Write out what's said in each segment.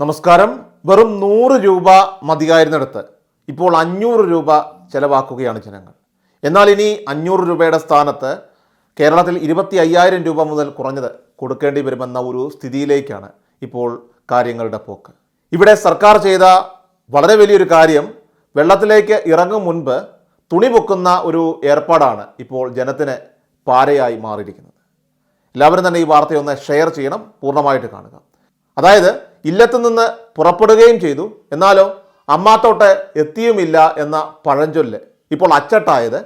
നമസ്കാരം. വെറും നൂറ് രൂപ മതിയായിരുന്നിടത്ത് ഇപ്പോൾ അഞ്ഞൂറ് രൂപ ചെലവാക്കുകയാണ് ജനങ്ങൾ. എന്നാൽ ഇനി അഞ്ഞൂറ് രൂപയുടെ സ്ഥാനത്ത് കേരളത്തിൽ ഇരുപത്തി അയ്യായിരം രൂപ മുതൽ കുറഞ്ഞത് കൊടുക്കേണ്ടി വരുമെന്ന ഒരു സ്ഥിതിയിലേക്കാണ് ഇപ്പോൾ കാര്യങ്ങളുടെ പോക്ക്. ഇവിടെ സർക്കാർ ചെയ്ത വളരെ വലിയൊരു കാര്യം വെള്ളത്തിലേക്ക് ഇറങ്ങും മുൻപ് തുണി പൊക്കുന്ന ഒരു ഏർപ്പാടാണ് ഇപ്പോൾ ജനത്തിന് പാരയായി മാറിയിരിക്കുന്നത്. എല്ലാവരും തന്നെ ഈ വാർത്തയൊന്ന് ഷെയർ ചെയ്യണം പൂർണമായിട്ട് കാണുക. അതായത് ഇല്ലത്ത് നിന്ന് പുറപ്പെടുകയും ചെയ്തു. എന്നാലോ അമ്മാത്തോട്ട് എത്തിയുമില്ല എന്ന പഴഞ്ചൊല്ല് ഇപ്പോൾ അച്ചട്ടായത്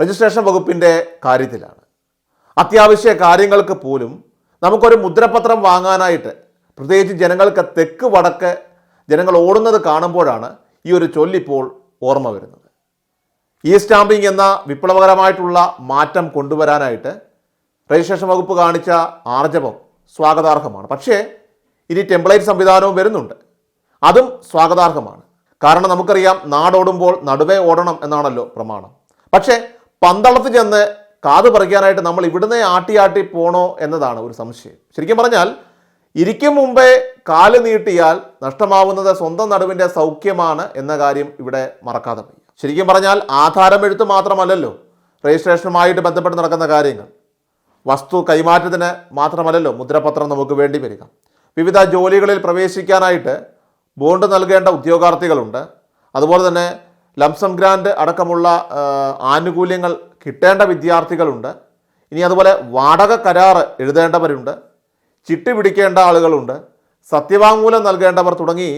രജിസ്ട്രേഷൻ വകുപ്പിന്റെ കാര്യത്തിലാണ്. അത്യാവശ്യ കാര്യങ്ങൾക്ക് പോലും നമുക്കൊരു മുദ്രപത്രം വാങ്ങാനായിട്ട് പ്രത്യേകിച്ച് ജനങ്ങൾക്ക് തെക്ക് വടക്ക് ജനങ്ങൾ ഓടുന്നത് കാണുമ്പോഴാണ് ഈ ഒരു ചൊല്ലിപ്പോൾ ഓർമ്മ വരുന്നത്. ഈ സ്റ്റാമ്പിംഗ് എന്ന വിപ്ലവകരമായിട്ടുള്ള മാറ്റം കൊണ്ടുവരാനായിട്ട് രജിസ്ട്രേഷൻ വകുപ്പ് കാണിച്ച ആർജവം സ്വാഗതാർഹമാണ്. പക്ഷേ ഇനി ടെംപ്ലേറ്റ് സംവിധാനവും വരുന്നുണ്ട്. അതും സ്വാഗതാർഹമാണ്. കാരണം നമുക്കറിയാം നാടോടുമ്പോൾ നടുവേ ഓടണം എന്നാണല്ലോ പ്രമാണം. പക്ഷേ പന്തളത്ത് ചെന്ന് കാത് പറിക്കാനായിട്ട് നമ്മൾ ഇവിടുന്ന് ആട്ടി ആട്ടി പോണോ എന്നതാണ് ഒരു സംശയം. ശരിക്കും പറഞ്ഞാൽ ഇരിക്കും മുമ്പേ കാൽ നീട്ടിയാൽ നഷ്ടമാവുന്നത് സ്വന്തം നടുവിന്റെ സൗഖ്യമാണ് എന്ന കാര്യം ഇവിടെ മറക്കാതെ വയ്യ. ശരിക്കും പറഞ്ഞാൽ ആധാരമെഴുത്ത് മാത്രമല്ലല്ലോ രജിസ്ട്രേഷനുമായിട്ട് ബന്ധപ്പെട്ട് നടക്കുന്ന കാര്യങ്ങൾ. വസ്തു കൈമാറ്റത്തിന് മാത്രമല്ലല്ലോ മുദ്രപത്രം നമുക്ക് വേണ്ടി വരിക. വിവിധ ജോലികളിൽ പ്രവേശിക്കാനായിട്ട് ബോണ്ട് നൽകേണ്ട ഉദ്യോഗാർത്ഥികളുണ്ട്. അതുപോലെ തന്നെ ലംസം ഗ്രാൻഡ് അടക്കമുള്ള ആനുകൂല്യങ്ങൾ കിട്ടേണ്ട വിദ്യാർത്ഥികളുണ്ട്. ഇനി അതുപോലെ വാടക കരാർ എഴുതേണ്ടവരുണ്ട്. ചിട്ടി പിടിക്കേണ്ട ആളുകളുണ്ട്. സത്യവാങ്മൂലം നൽകേണ്ടവർ തുടങ്ങി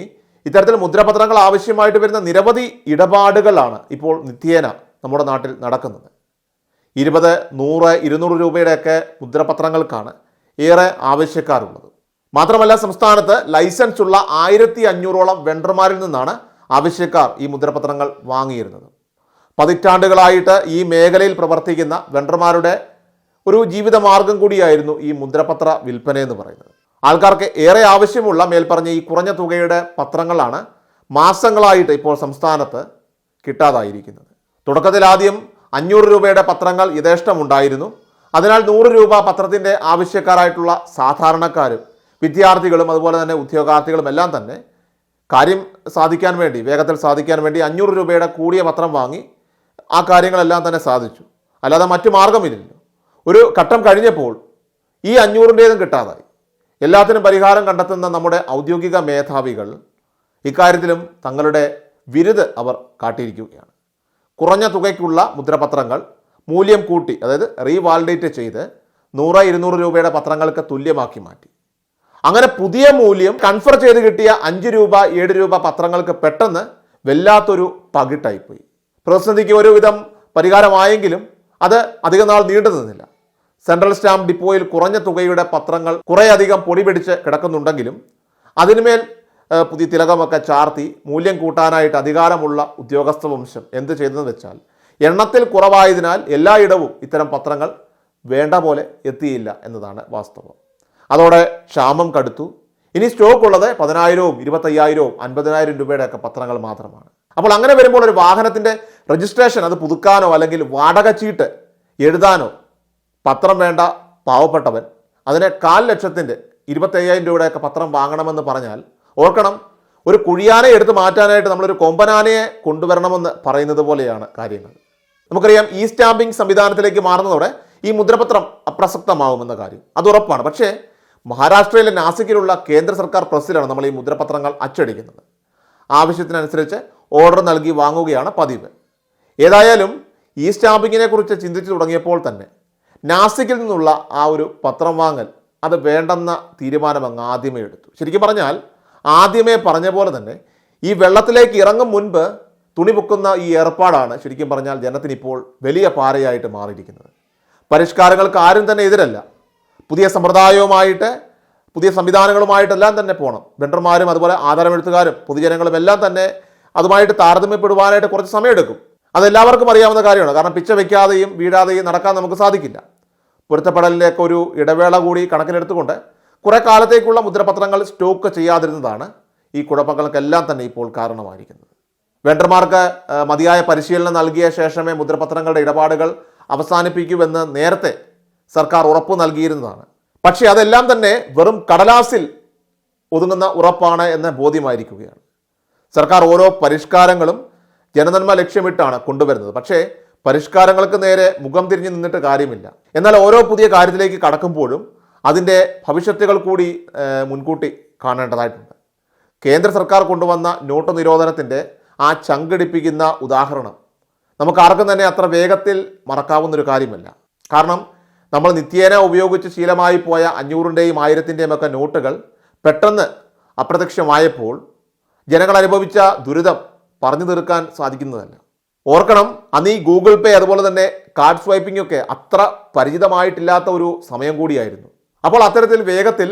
ഇത്തരത്തിൽ മുദ്രപത്രങ്ങൾ ആവശ്യമായിട്ട് വരുന്ന നിരവധി ഇടപാടുകളാണ് ഇപ്പോൾ നിത്യേന നമ്മുടെ നാട്ടിൽ നടക്കുന്നത്. ഇരുപത് നൂറ് ഇരുന്നൂറ് രൂപയുടെയൊക്കെ മുദ്രപത്രങ്ങൾക്കാണ് ഏറെ ആവശ്യക്കാരുള്ളത്. മാത്രമല്ല സംസ്ഥാനത്ത് ലൈസൻസ് ഉള്ള ആയിരത്തി അഞ്ഞൂറോളം വെണ്ടർമാരിൽ നിന്നാണ് ആവശ്യക്കാർ ഈ മുദ്രപത്രങ്ങൾ വാങ്ങിയിരുന്നത്. പതിറ്റാണ്ടുകളായിട്ട് ഈ മേഖലയിൽ പ്രവർത്തിക്കുന്ന വെണ്ടർമാരുടെ ഒരു ജീവിതമാർഗം കൂടിയായിരുന്നു ഈ മുദ്രപത്ര വിൽപ്പന എന്ന് പറയുന്നത്. ആൾക്കാർക്ക് ഏറെ ആവശ്യമുള്ള മേൽപ്പറഞ്ഞ ഈ കുറഞ്ഞ തുകയുടെ പത്രങ്ങളാണ് മാസങ്ങളായിട്ട് ഇപ്പോൾ സംസ്ഥാനത്ത് കിട്ടാതായിരിക്കുന്നത്. തുടക്കത്തിൽ ആദ്യം അഞ്ഞൂറ് രൂപയുടെ പത്രങ്ങൾ യഥേഷ്ടമുണ്ടായിരുന്നു അതിനാൽ നൂറ് രൂപ പത്രത്തിന്റെ ആവശ്യക്കാരായിട്ടുള്ള സാധാരണക്കാരും വിദ്യാർത്ഥികളും അതുപോലെ തന്നെ ഉദ്യോഗാർത്ഥികളും എല്ലാം തന്നെ കാര്യം സാധിക്കാൻ വേണ്ടി വേഗത്തിൽ സാധിക്കാൻ വേണ്ടി അഞ്ഞൂറ് രൂപയുടെ കൂടിയ പത്രം വാങ്ങി ആ കാര്യങ്ങളെല്ലാം തന്നെ സാധിച്ചു. അല്ലാതെ മറ്റു മാർഗമില്ലല്ലോ ഒരു ഘട്ടം കഴിഞ്ഞപ്പോൾ ഈ അഞ്ഞൂറിന്റേതും കിട്ടാതായി. എല്ലാത്തിനും പരിഹാരം കണ്ടെത്തുന്ന നമ്മുടെ ഔദ്യോഗിക മേധാവികൾ ഇക്കാര്യത്തിലും തങ്ങളുടെ വിരുദ് അവർ കാട്ടിയിരിക്കുകയാണ്. കുറഞ്ഞ തുകയ്ക്കുള്ള മുദ്രപത്രങ്ങൾ മൂല്യം കൂട്ടി അതായത് റീവാലിഡേറ്റ് ചെയ്ത് നൂറ് ഇരുന്നൂറ് രൂപയുടെ പത്രങ്ങൾക്ക് തുല്യമാക്കി മാറ്റി. അങ്ങനെ പുതിയ മൂല്യം കൺഫർ ചെയ്ത് കിട്ടിയ അഞ്ച് രൂപ ഏഴ് രൂപ പത്രങ്ങൾക്ക് പെട്ടെന്ന് വല്ലാത്തൊരു പകിട്ടായിപ്പോയി. പ്രതിസന്ധിക്ക് ഒരുവിധം പരിഹാരമായെങ്കിലും അത് അധികം നാൾ നീണ്ടു നിന്നില്ല. സെൻട്രൽ സ്റ്റാമ്പ് ഡിപ്പോയിൽ കുറഞ്ഞ തുകയുടെ പത്രങ്ങൾ കുറേയധികം പൊടി പിടിച്ച് കിടക്കുന്നുണ്ടെങ്കിലും അതിനുമേൽ പുതിയ തിലകമൊക്കെ ചാർത്തി മൂല്യം കൂട്ടാനായിട്ട് അധികാരമുള്ള ഉദ്യോഗസ്ഥ വംശം എന്ത് ചെയ്തെന്ന് വെച്ചാൽ എണ്ണത്തിൽ കുറവായതിനാൽ എല്ലായിടവും ഇത്തരം പത്രങ്ങൾ വേണ്ട പോലെ എത്തിയില്ല എന്നതാണ് വാസ്തവം. അതോടെ ക്ഷാമം കടുത്തു. ഇനി സ്റ്റോക്ക് ഉള്ളത് പതിനായിരവും ഇരുപത്തയ്യായിരവും അൻപതിനായിരം രൂപയുടെ ഒക്കെ പത്രങ്ങൾ മാത്രമാണ്. അപ്പോൾ അങ്ങനെ വരുമ്പോൾ ഒരു വാഹനത്തിന്റെ രജിസ്ട്രേഷൻ അത് പുതുക്കാനോ അല്ലെങ്കിൽ വാടക ചീട്ട് എഴുതാനോ പത്രം വേണ്ട പാവപ്പെട്ടവൻ. അതിനെ കാൽ ലക്ഷത്തിന്റെ ഇരുപത്തയ്യായിരം രൂപയുടെയൊക്കെ പത്രം വാങ്ങണമെന്ന് പറഞ്ഞാൽ ഓർക്കണം ഒരു കുഴിയാനെ എടുത്ത് മാറ്റാനായിട്ട് നമ്മളൊരു കൊമ്പനാനയെ കൊണ്ടുവരണമെന്ന് പറയുന്നത് പോലെയാണ് കാര്യങ്ങൾ. നമുക്കറിയാം ഈ സ്റ്റാമ്പിംഗ് സംവിധാനത്തിലേക്ക് മാറുന്നതോടെ ഈ മുദ്രപത്രം അപ്രസക്തമാവുമെന്ന കാര്യം. അത് ഉറപ്പാണ്. പക്ഷേ മഹാരാഷ്ട്രയിലെ നാസിക്കിലുള്ള കേന്ദ്ര സർക്കാർ പ്രസ്സിലാണ് നമ്മൾ ഈ മുദ്രപത്രങ്ങൾ അച്ചടിക്കുന്നത്. ആവശ്യത്തിനനുസരിച്ച് ഓർഡർ നൽകി വാങ്ങുകയാണ് പതിവ്. ഏതായാലും ഈ സ്റ്റാമ്പിങ്ങിനെ കുറിച്ച് ചിന്തിച്ചു തുടങ്ങിയപ്പോൾ തന്നെ നാസിക്കിൽ നിന്നുള്ള ആ ഒരു പത്രം വാങ്ങൽ അത് വേണ്ടെന്ന തീരുമാനം അങ്ങ് ആദ്യമേ എടുത്തു. ശരിക്കും പറഞ്ഞാൽ ആദ്യമേ പറഞ്ഞ പോലെ തന്നെ ഈ വെള്ളത്തിലേക്ക് ഇറങ്ങും മുൻപ് തുണി പൊക്കുന്ന ഈ ഏർപ്പാടാണ് ശരിക്കും പറഞ്ഞാൽ ജനത്തിനിപ്പോൾ വലിയ പാരയായിട്ട് മാറിയിരിക്കുന്നത്. പരിഷ്കാരങ്ങൾക്ക് ആരും തന്നെ എതിരല്ല. പുതിയ സമ്പ്രദായവുമായിട്ട് പുതിയ സംവിധാനങ്ങളുമായിട്ടെല്ലാം തന്നെ പോകണം വെണ്ടർമാരും അതുപോലെ ആധാരമെഴുത്തുകാരും പൊതുജനങ്ങളും എല്ലാം തന്നെ അതുമായിട്ട് താരതമ്യപ്പെടുവാനായിട്ട് കുറച്ച് സമയമെടുക്കും. അതെല്ലാവർക്കും അറിയാവുന്ന കാര്യമാണ്. കാരണം പിച്ച വയ്ക്കാതെയും വീഴാതെയും നടക്കാൻ നമുക്ക് സാധിക്കില്ല. പൊരുത്തപ്പെടലിലേക്ക് ഒരു ഇടവേള കൂടി കണക്കിലെടുത്തുകൊണ്ട് കുറേ കാലത്തേക്കുള്ള മുദ്രപത്രങ്ങൾ സ്റ്റോക്ക് ചെയ്യാതിരുന്നതാണ് ഈ കുഴപ്പങ്ങൾക്കെല്ലാം തന്നെ ഇപ്പോൾ കാരണമായിരിക്കുന്നത്. വെണ്ടർമാർക്ക് മതിയായ പരിശീലനം നൽകിയ ശേഷമേ മുദ്രപത്രങ്ങളുടെ ഇടപാടുകൾ അവസാനിപ്പിക്കൂവെന്ന് നേരത്തെ സർക്കാർ ഉറപ്പ് നൽകിയിരുന്നതാണ്. പക്ഷേ അതെല്ലാം തന്നെ വെറും കടലാസിൽ ഒതുങ്ങുന്ന ഉറപ്പാണ് എന്ന് ബോധ്യമായിരിക്കുകയാണ്. സർക്കാർ ഓരോ പരിഷ്കാരങ്ങളും ജനനന്മ ലക്ഷ്യമിട്ടാണ് കൊണ്ടുവരുന്നത്. പക്ഷേ പരിഷ്കാരങ്ങൾക്ക് നേരെ മുഖം തിരിഞ്ഞു നിന്നിട്ട് കാര്യമില്ല. എന്നാൽ ഓരോ പുതിയ കാര്യത്തിലേക്ക് കടക്കുമ്പോഴും അതിന്റെ ഭവിഷ്യത്തുകൾ കൂടി മുൻകൂട്ടി കാണേണ്ടതായിട്ടുണ്ട്. കേന്ദ്ര സർക്കാർ കൊണ്ടുവന്ന നോട്ട് നിരോധനത്തിന്റെ ആ ചങ്കടിപ്പിക്കുന്ന ഉദാഹരണം നമുക്ക് ആർക്കും തന്നെ അത്ര വേഗത്തിൽ മറക്കാവുന്നൊരു കാര്യമല്ല. കാരണം നമ്മൾ നിത്യേന ഉപയോഗിച്ച് ശീലമായി പോയ അഞ്ഞൂറിന്റെയും ആയിരത്തിന്റെയും ഒക്കെ നോട്ടുകൾ പെട്ടെന്ന് അപ്രത്യക്ഷമായപ്പോൾ ജനങ്ങൾ അനുഭവിച്ച ദുരിതം പറഞ്ഞു തീർക്കാൻ സാധിക്കുന്നതല്ല. ഓർക്കണം അന്ന് ഈ ഗൂഗിൾ പേ അതുപോലെ തന്നെ കാർഡ് സ്വൈപ്പിംഗ് ഒക്കെ അത്ര പരിചിതമായിട്ടില്ലാത്ത ഒരു സമയം കൂടിയായിരുന്നു. അപ്പോൾ അത്തരത്തിൽ വേഗത്തിൽ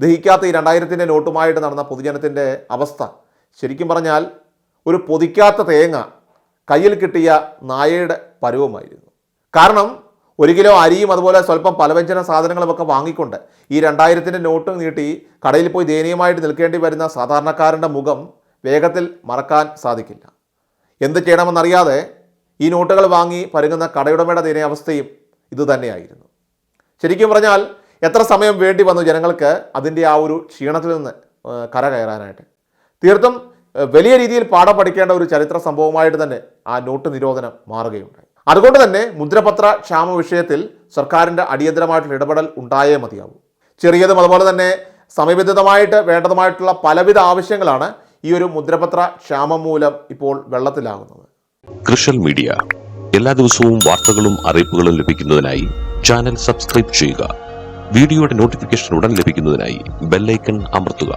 ദഹിക്കാത്ത ഈ രണ്ടായിരത്തിന്റെ നോട്ടുമായിട്ട് നടന്ന പൊതുജനത്തിന്റെ അവസ്ഥ ശരിക്കും പറഞ്ഞാൽ ഒരു പൊതിക്കാത്ത തേങ്ങ കയ്യിൽ കിട്ടിയ നായയുടെ പരുവമായിരുന്നു. കാരണം ഒരു കിലോ അരിയും അതുപോലെ സ്വല്പം പലവ്യഞ്ജന സാധനങ്ങളുമൊക്കെ വാങ്ങിക്കൊണ്ട് ഈ രണ്ടായിരത്തിന്റെ നോട്ട് നീട്ടി കടയിൽ പോയി ദയനീയമായിട്ട് നിൽക്കേണ്ടി വരുന്ന സാധാരണക്കാരന്റെ മുഖം വേഗത്തിൽ മറക്കാൻ സാധിക്കില്ല. എന്ത് ചെയ്യണമെന്നറിയാതെ ഈ നോട്ടുകൾ വാങ്ങി പരുങ്ങുന്ന കടയുടമയുടെ ദയനീയാവസ്ഥയും ഇതുതന്നെയായിരുന്നു ശരിക്കും പറഞ്ഞാൽ എത്ര സമയം വേണ്ടി വന്നു ജനങ്ങൾക്ക് അതിന്റെ ആ ഒരു ക്ഷീണത്തിൽ നിന്ന് കര കയറാനായിട്ട്? തീർത്തും വലിയ രീതിയിൽ പാഠം പഠിക്കേണ്ട ഒരു ചരിത്ര സംഭവമായിട്ട് തന്നെ ആ നോട്ട് നിരോധനം മാറുകയുണ്ടായി. അതുകൊണ്ട് തന്നെ മുദ്രപത്ര ക്ഷാമ വിഷയത്തിൽ സർക്കാരിന്റെ അടിയന്തരമായിട്ടുള്ള ഇടപെടൽ ഉണ്ടായേ മതിയാവും. ചെറിയതും അതുപോലെ തന്നെ സമയബന്ധിതമായിട്ട് വേണ്ടതുമായിട്ടുള്ള പലവിധ ആവശ്യങ്ങളാണ് ഈ ഒരു മുദ്രപത്ര ക്ഷാമം മൂലം ഇപ്പോൾ വെള്ളത്തിലാകുന്നത്. കൃഷൽ മീഡിയ. എല്ലാ ദിവസവും വാർത്തകളും അറിയിപ്പുകളും ലഭിക്കുന്നതിനായി ചാനൽ സബ്സ്ക്രൈബ് ചെയ്യുക. വീഡിയോയുടെ നോട്ടിഫിക്കേഷൻ ഉടൻ ലഭിക്കുന്നതിനായി ബെല്ലൈക്കൺ അമർത്തുക.